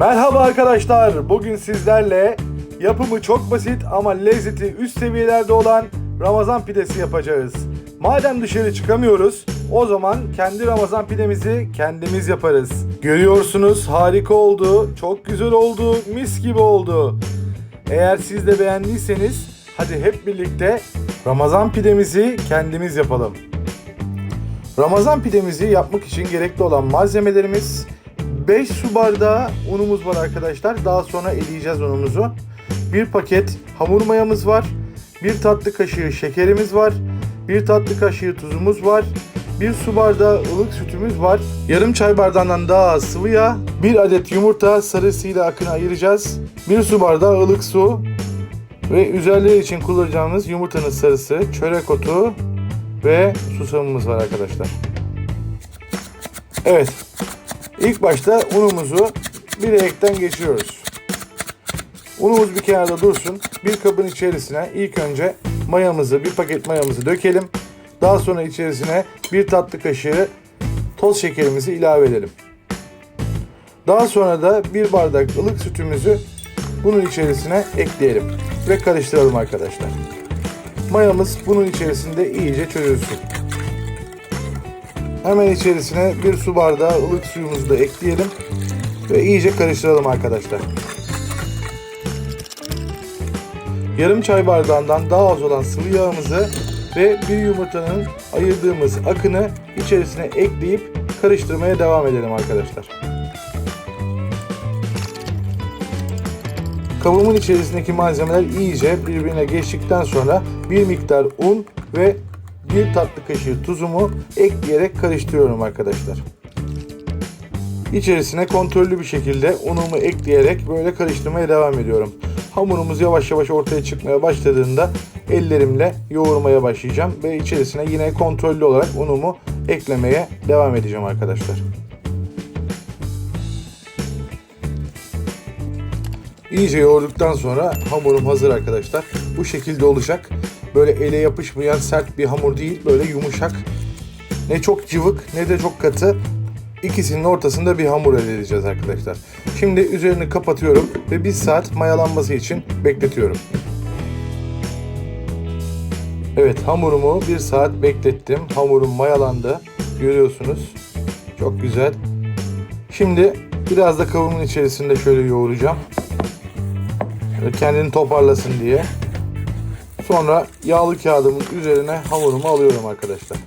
Merhaba arkadaşlar. Bugün sizlerle yapımı çok basit ama lezzeti üst seviyelerde olan Ramazan pidesi yapacağız. Madem dışarı çıkamıyoruz, o zaman kendi Ramazan pidemizi kendimiz yaparız. Görüyorsunuz harika oldu, çok güzel oldu, mis gibi oldu. Eğer siz de beğendiyseniz hadi hep birlikte Ramazan pidemizi kendimiz yapalım. Ramazan pidemizi yapmak için gerekli olan malzemelerimiz 5 su bardağı unumuz var arkadaşlar. Daha sonra eleyeceğiz unumuzu. Bir paket hamur mayamız var. Bir tatlı kaşığı şekerimiz var. Bir tatlı kaşığı tuzumuz var. Bir su bardağı ılık sütümüz var. Yarım çay bardağından daha az sıvı yağ. Bir adet yumurta sarısıyla akını ayıracağız. Bir su bardağı ılık su. Ve üzerleri için kullanacağımız yumurtanın sarısı, çörek otu ve susamımız var arkadaşlar. Evet. İlk başta unumuzu bir ekten geçiriyoruz. Unumuz bir kenarda dursun. Bir kabın içerisine ilk önce mayamızı, bir paket mayamızı dökelim. Daha sonra içerisine bir tatlı kaşığı toz şekerimizi ilave edelim. Daha sonra da bir bardak ılık sütümüzü bunun içerisine ekleyelim ve karıştıralım arkadaşlar. Mayamız bunun içerisinde iyice çözülsün. Hemen içerisine bir su bardağı ılık suyumuzu da ekleyelim ve iyice karıştıralım arkadaşlar. Yarım çay bardağından daha az olan sıvı yağımızı ve bir yumurtanın ayırdığımız akını içerisine ekleyip karıştırmaya devam edelim arkadaşlar. Kabımın içerisindeki malzemeler iyice birbirine geçtikten sonra bir miktar un ve bir tatlı kaşığı tuzumu ekleyerek karıştırıyorum arkadaşlar. İçerisine kontrollü bir şekilde unumu ekleyerek böyle karıştırmaya devam ediyorum. Hamurumuz yavaş yavaş ortaya çıkmaya başladığında ellerimle yoğurmaya başlayacağım ve içerisine yine kontrollü olarak unumu eklemeye devam edeceğim arkadaşlar. İyice yoğurduktan sonra hamurum hazır arkadaşlar. Bu şekilde olacak. Böyle ele yapışmayan sert bir hamur değil. Böyle yumuşak. Ne çok cıvık ne de çok katı. İkisinin ortasında bir hamur elde edeceğiz arkadaşlar. Şimdi üzerini kapatıyorum ve bir saat mayalanması için bekletiyorum. Evet hamurumu bir saat beklettim. Hamurum mayalandı. Görüyorsunuz. Çok güzel. Şimdi biraz da kabımın içerisinde şöyle yoğuracağım. Kendini toparlasın diye. Sonra yağlı kağıdımın üzerine hamurumu alıyorum arkadaşlar.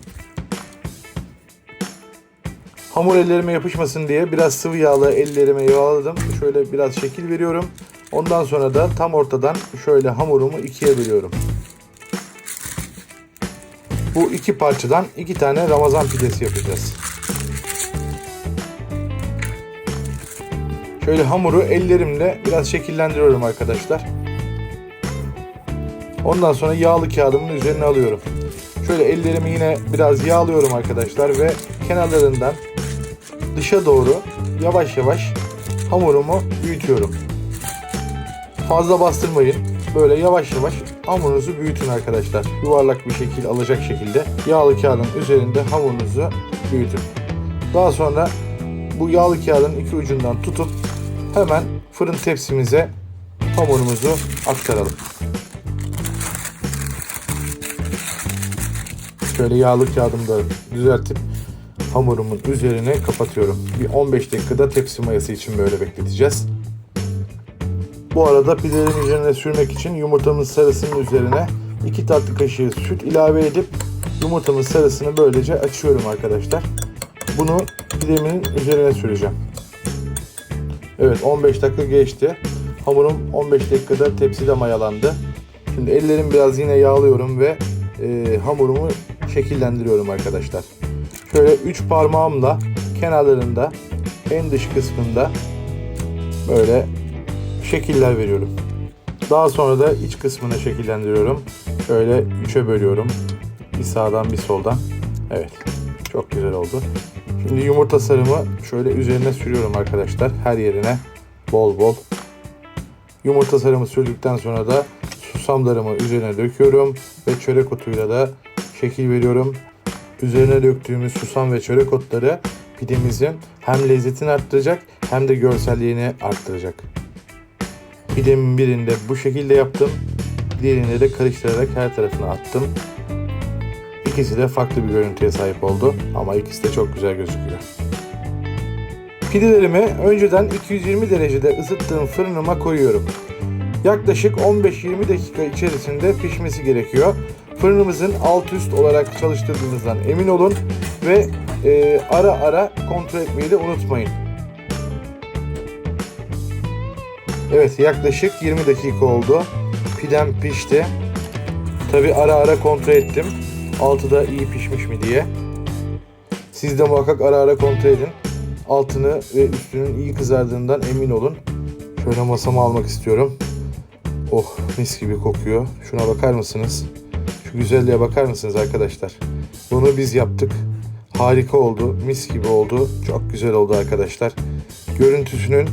Hamur ellerime yapışmasın diye biraz sıvı yağla ellerime yağladım. Şöyle biraz şekil veriyorum. Ondan sonra da tam ortadan şöyle hamurumu ikiye bölüyorum. Bu iki parçadan iki tane Ramazan pidesi yapacağız. Şöyle hamuru ellerimle biraz şekillendiriyorum arkadaşlar. Ondan sonra yağlı kağıdımın üzerine alıyorum. Şöyle ellerimi yine biraz yağlıyorum arkadaşlar ve kenarlarından dışa doğru yavaş yavaş hamurumu büyütüyorum. Fazla bastırmayın. Böyle yavaş yavaş hamurunuzu büyütün arkadaşlar. Yuvarlak bir şekil alacak şekilde yağlı kağıdın üzerinde hamurunuzu büyütün. Daha sonra bu yağlı kağıdın iki ucundan tutup hemen fırın tepsimize hamurumuzu aktaralım. Şöyle yağlı kağıdımı da düzeltip hamurumun üzerine kapatıyorum. Bir 15 dakikada tepsi mayası için böyle bekleteceğiz. Bu arada pidelerin üzerine sürmek için yumurtamın sarısının üzerine 2 tatlı kaşığı süt ilave edip yumurtamın sarısını böylece açıyorum arkadaşlar. Bunu pidemin üzerine süreceğim. Evet 15 dakika geçti. Hamurum 15 dakikada tepside mayalandı. Şimdi ellerim biraz yine yağlıyorum ve e, hamurumu şekillendiriyorum arkadaşlar. Şöyle 3 parmağımla kenarlarında en dış kısmında böyle şekiller veriyorum. Daha sonra da iç kısmını şekillendiriyorum. Şöyle 3'e bölüyorum. Bir sağdan bir soldan. Evet. Çok güzel oldu. Şimdi yumurta sarımı şöyle üzerine sürüyorum arkadaşlar. Her yerine bol bol. Yumurta sarımı sürdükten sonra da susamlarımı üzerine döküyorum ve çörek otuyla da şekil veriyorum. Üzerine döktüğümüz susam ve çörek otları pidemizin hem lezzetini arttıracak hem de görselliğini arttıracak. Pidemin birinde bu şekilde yaptım. Diğerinde de karıştırarak her tarafına attım. İkisi de farklı bir görüntüye sahip oldu ama ikisi de çok güzel gözüküyor. Pidelerimi önceden 220 derecede ısıttığım fırınıma koyuyorum. Yaklaşık 15-20 dakika içerisinde pişmesi gerekiyor. Fırınımızın alt üst olarak çalıştırdığımızdan emin olun ve e, ara ara kontrol etmeyi de unutmayın. Evet yaklaşık 20 dakika oldu. Pidem pişti. Tabi ara ara kontrol ettim. Altı da iyi pişmiş mi diye. Siz de muhakkak ara ara kontrol edin. Altını ve üstünün iyi kızardığından emin olun. Şöyle masama almak istiyorum. Oh mis gibi kokuyor. Şuna bakar mısınız? Güzelliğe bakar mısınız arkadaşlar? Bunu biz yaptık. Harika oldu. Mis gibi oldu. Çok güzel oldu arkadaşlar. Görüntüsünün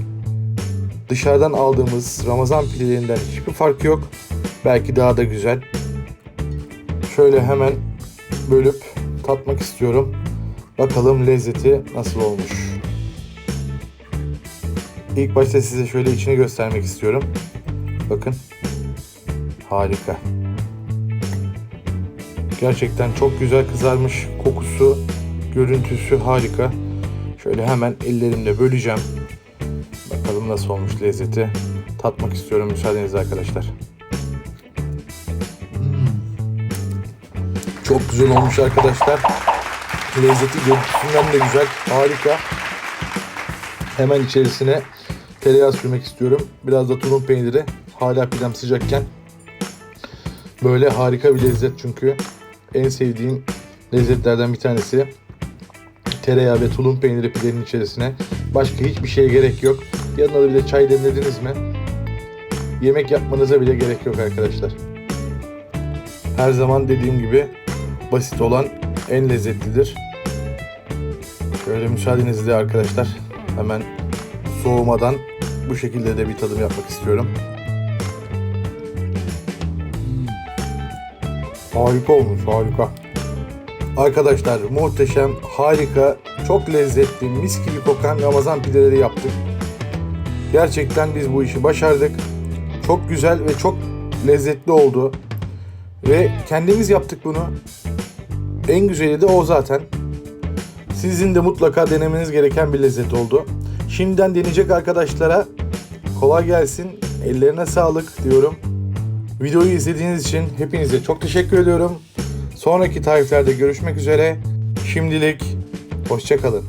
dışarıdan aldığımız Ramazan pidelerinden hiçbir fark yok. Belki daha da güzel. Şöyle hemen bölüp tatmak istiyorum. Bakalım lezzeti nasıl olmuş. İlk başta size şöyle içini göstermek istiyorum. Bakın. Harika. Gerçekten çok güzel kızarmış. Kokusu, görüntüsü harika. Şöyle hemen ellerimle böleceğim. Bakalım nasıl olmuş lezzeti. Tatmak istiyorum müsaadenizle arkadaşlar. Hmm. Çok güzel olmuş arkadaşlar. Lezzeti görüntüsünden de güzel. Harika. Hemen içerisine tereyağı sürmek istiyorum. Biraz da tulum peyniri. Hala pidem sıcakken. Böyle harika bir lezzet çünkü. En sevdiğim lezzetlerden bir tanesi. Tereyağı ve tulum peyniri pidenin içerisine. Başka hiçbir şeye gerek yok. Yanına da bir de çay demlediniz mi? Yemek yapmanıza bile gerek yok arkadaşlar. Her zaman dediğim gibi basit olan en lezzetlidir. Şöyle müsaadenizle arkadaşlar hemen soğumadan bu şekilde de bir tadım yapmak istiyorum. Harika olmuş, harika. Arkadaşlar muhteşem, harika, çok lezzetli, mis gibi kokan Ramazan pideleri yaptık. Gerçekten biz bu işi başardık. Çok güzel ve çok lezzetli oldu. Ve kendimiz yaptık bunu. En güzeli de o zaten. Sizin de mutlaka denemeniz gereken bir lezzet oldu. Şimdiden deneyecek arkadaşlara kolay gelsin. Ellerine sağlık diyorum. Videoyu izlediğiniz için hepinize çok teşekkür ediyorum. Sonraki tariflerde görüşmek üzere. Şimdilik hoşçakalın.